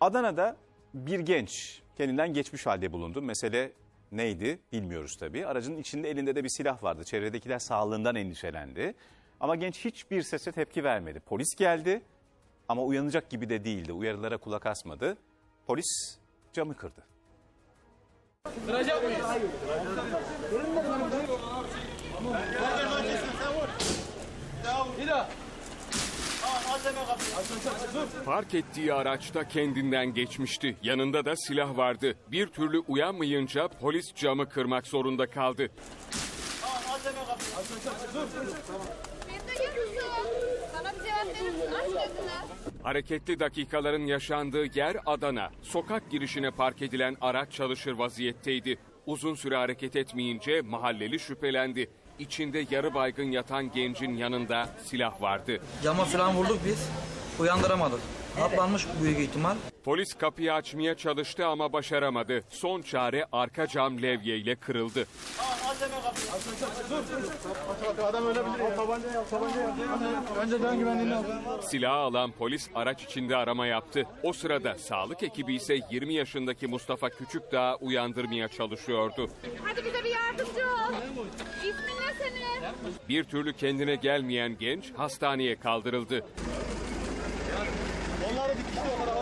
Adana'da bir genç kendinden geçmiş halde bulundu. Mesele neydi bilmiyoruz tabii. Aracın içinde elinde de bir silah vardı. Çevredekiler sağlığından endişelendi. Ama genç hiçbir sese tepki vermedi. Polis geldi ama uyanacak gibi de değildi. Uyarılara kulak asmadı. Polis camı kırdı. Park ettiği araçta kendinden geçmişti. Yanında da silah vardı. Bir türlü uyanmayınca polis camı kırmak zorunda kaldı. Hareketli dakikaların yaşandığı yer Adana. Sokak girişine park edilen araç çalışır vaziyetteydi. Uzun süre hareket etmeyince mahalleli şüphelendi. İçinde yarı baygın yatan gencin yanında silah vardı. Cama falan vurduk biz. Uyandıramadık. Atlanmış büyük ihtimal. Polis kapıyı açmaya çalıştı ama başaramadı. Son çare arka cam levyeyle kırıldı adam ölebilir ya. Tabanca yap, tabanca yap. Önceden güvenliğini al. Silahı alan polis araç içinde arama yaptı. O sırada sağlık ekibi ise 20 yaşındaki Mustafa Küçükdağ'ı uyandırmaya çalışıyordu. Hadi bize bir yardımcı ol. İsmin ne senin? Bir türlü kendine gelmeyen genç hastaneye kaldırıldı. Onlara dikkatli olarak